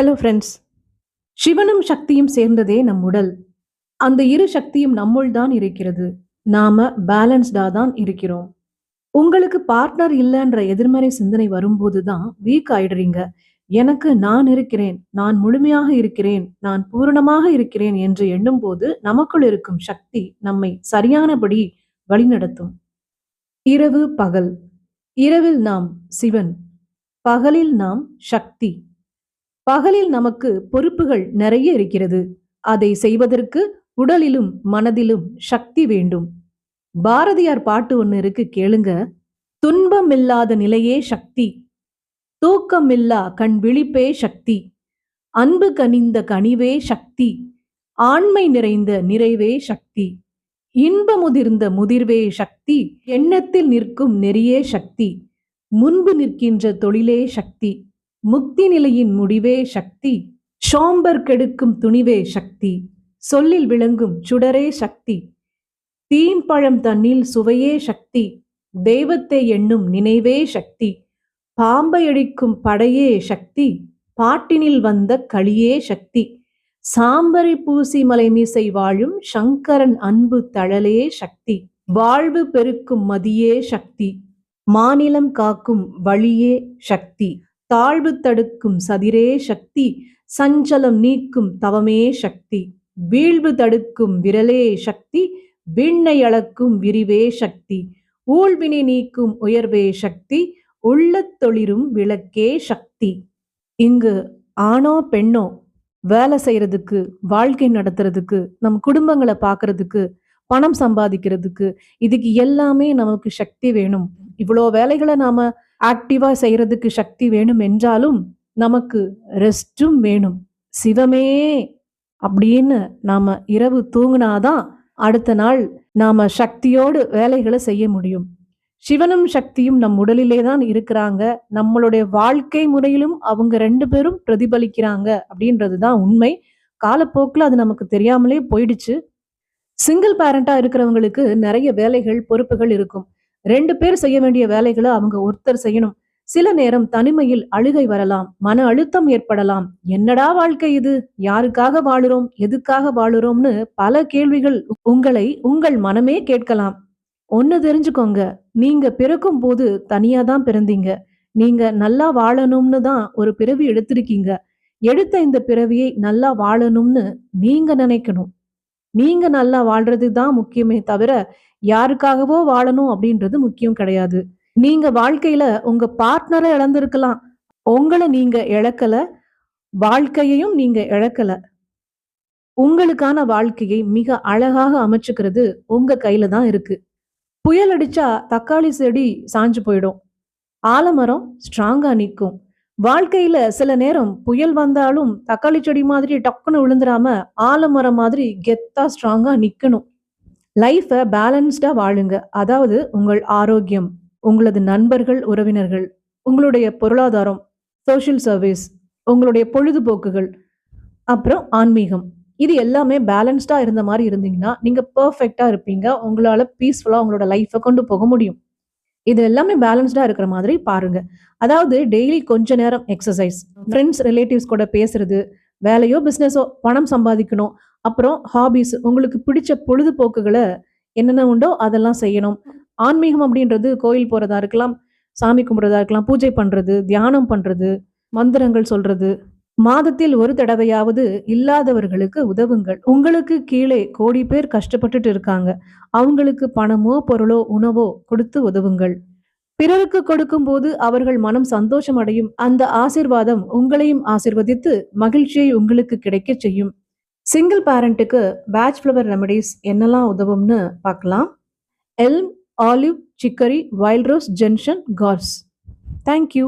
Hello friends சிவனும் சக்தியும் சேர்ந்ததே நம் உடல். அந்த இரு சக்தியும் நம்முள் தான் இருக்கிறது. நாம பேலன்ஸ்டா தான் இருக்கிறோம். உங்களுக்கு பார்ட்னர் இல்லைன்ற எதிர்மறை சிந்தனை வரும்போது தான் வீக் ஆயிடுறீங்க. எனக்கு நான் இருக்கிறேன் நான் முழுமையாக இருக்கிறேன் நான் பூரணமாக இருக்கிறேன் என்று எண்ணும் போது நமக்குள் இருக்கும் சக்தி நம்மை சரியானபடி வழிநடத்தும். இரவு பகல். இரவில் நாம் சிவன் பகலில் நாம் சக்தி. பகலில் நமக்கு பொறுப்புகள் நிறைய இருக்கிறது. அதை செய்வதற்கு உடலிலும் மனதிலும் சக்தி வேண்டும். பாரதியார் பாட்டு ஒன்று இருக்கு கேளுங்க. துன்பமில்லாத நிலையே சக்தி. தூக்கமில்லா கண் விழிப்பே சக்தி. அன்பு கனிந்த கனிவே சக்தி. ஆண்மை நிறைந்த நிறைவே சக்தி. இன்பமுதிர்ந்த முதிர்வே சக்தி. எண்ணத்தில் நிற்கும் நெறியே சக்தி. முன்பு நிற்கின்ற தொழிலே சக்தி. முக்தி நிலையின் முடிவே சக்தி ஷாம்பர் கெடுக்கும் துணிவே சக்தி சொல்லில் விளங்கும் சுடரே சக்தி தீம்பழம் தன்னில் சுவையே சக்தி தெய்வத்தை எண்ணும் நினைவே சக்தி பாம்பை அடிக்கும் படையே சக்தி பாட்டினில் வந்த களியே சக்தி சாம்பரை பூசி மலைமீசை வாழும் சங்கரன் அன்பு தழலே சக்தி வாழ்வு பெருக்கும் மதியே சக்தி மாநிலம் காக்கும் வழியே சக்தி. தாழ்வு தடுக்கும் சதிரே சக்தி சஞ்சலம் நீக்கும் தவமே சக்தி. வீழ்வு தடுக்கும் விரலே சக்தி விண்ணை அளக்கும் விரிவே சக்தி. ஊழ்வினை நீக்கும் உயர்வே சக்தி உள்ளத்தொளிரும் விளக்கே சக்தி. இங்கு ஆணோ பெண்ணோ வேலை செய்யறதுக்கு வாழ்க்கை நடத்துறதுக்கு நம் குடும்பங்களை பார்க்கறதுக்கு பணம் சம்பாதிக்கிறதுக்கு இதுக்கு எல்லாமே நமக்கு சக்தி வேணும். இவ்வளோ வேலைகளை நாம ஆக்டிவாக செய்கிறதுக்கு சக்தி வேணும் என்றாலும் நமக்கு ரெஸ்ட்டும் வேணும். சிவமே! அப்படின்னு நாம் இரவு தூங்கினாதான் அடுத்த நாள் நாம் சக்தியோடு வேலைகளை செய்ய முடியும். சிவனும் சக்தியும் நம் உடலிலே தான் இருக்கிறாங்க. நம்மளுடைய வாழ்க்கை முறையிலும் அவங்க ரெண்டு பேரும் பிரதிபலிக்கிறாங்க அப்படின்றது தான் உண்மை. காலப்போக்கில் அது நமக்கு தெரியாமலே போயிடுச்சு. சிங்கிள் பேரண்டாக இருக்கிறவங்களுக்கு நிறைய வேலைகள் பொறுப்புகள் இருக்கும். ரெண்டு பேர் செய்ய வேண்டிய வேலைகளை அவங்க ஒருத்தர் செய்யணும். சில நேரம் தனிமையில் அழுகை வரலாம் மன அழுத்தம் ஏற்படலாம். என்னடா வாழ்க்கை இது? யாருக்காக வாழுறோம்? எதுக்காக வாழுறோம்னு பல கேள்விகள் உங்களை உங்கள் மனமே கேட்கலாம். ஒன்னு தெரிஞ்சுக்கோங்க நீங்க பிறக்கும் போது தனியா தான் பிறந்தீங்க. நீங்க நல்லா வாழணும்னு தான் ஒரு பிறவி எடுத்திருக்கீங்க. எடுத்த இந்த பிறவியை நல்லா வாழணும்னு நீங்க நினைக்கணும். நீங்க நல்லா வாழ்றது தான் முக்கியமே தவிர யாருக்காகவோ வாழணும் அப்படின்றது முக்கியம் கிடையாது. நீங்க வாழ்க்கையில உங்க பார்ட்னரை இழந்திருக்கலாம். உங்களை நீங்க இழக்கல. வாழ்க்கையையும் நீங்க இழக்கல. உங்களுக்கான வாழ்க்கையை மிக அழகாக அமைச்சுக்கிறது உங்க கையில தான் இருக்கு. புயல் அடிச்சா தக்காளி செடி சாஞ்சு போயிடும். ஆலமரம் ஸ்ட்ராங்கா நிற்கும். வாழ்க்கையில சில நேரம் புயல் வந்தாலும் தக்காளி செடி மாதிரி டக்குன்னு விழுந்துடாம ஆலமரம் மாதிரி கெத்தா ஸ்ட்ராங்கா நிக்கணும். லைஃபை பேலன்ஸ்டாக வாழுங்க. அதாவது உங்கள் ஆரோக்கியம் உங்களது நண்பர்கள் உறவினர்கள் உங்களுடைய பொருளாதாரம் சோஷியல் சர்வீஸ் உங்களுடைய பொழுதுபோக்குகள் அப்புறம் ஆன்மீகம். இது எல்லாமே பேலன்ஸ்டாக இருந்த மாதிரி இருந்தீங்கன்னா நீங்க பர்ஃபெக்டாக இருப்பீங்க. உங்களால் பீஸ்ஃபுல்லாக உங்களோட லைஃப்பை கொண்டு போக முடியும். இது எல்லாமே பேலன்ஸ்டாக இருக்கிற மாதிரி பாருங்க. அதாவது டெய்லி கொஞ்ச நேரம் எக்ஸசைஸ் ஃப்ரெண்ட்ஸ் ரிலேட்டிவ்ஸ் கூட பேசுறது வேலையோ பிஸ்னஸோ பணம் சம்பாதிக்கணும். அப்புறம் ஹாபிஸ் உங்களுக்கு பிடிச்ச பொழுதுபோக்குகளை என்னென்ன உண்டோ அதெல்லாம் செய்யணும். ஆன்மீகம் அப்படின்றது கோயில் போகிறதா இருக்கலாம் சாமி கும்பிட்றதா இருக்கலாம் பூஜை பண்ணுறது தியானம் பண்ணுறது மந்திரங்கள் சொல்கிறது மாதத்தில் ஒரு தடவையாவது இல்லாதவர்களுக்கு உதவுங்கள். உங்களுக்கு கீழே கோடி பேர் கஷ்டப்பட்டுட்டு இருக்காங்க. அவங்களுக்கு பணமோ பொருளோ உணவோ கொடுத்து உதவுங்கள். பிறருக்கு கொடுக்கும் போது அவர்கள் மனம் சந்தோஷம் அடையும் அந்த ஆசிர்வாதம் உங்களையும் ஆசிர்வதித்து மகிழ்ச்சியை உங்களுக்கு கிடைக்க செய்யும். சிங்கிள் பேரண்ட்டுக்கு பேட்ச் ஃப்ளவர் ரெமடிஸ் என்னெல்லாம் உதவும்னு பார்க்கலாம். Elm olive chicory wild rose gentian gorse thank you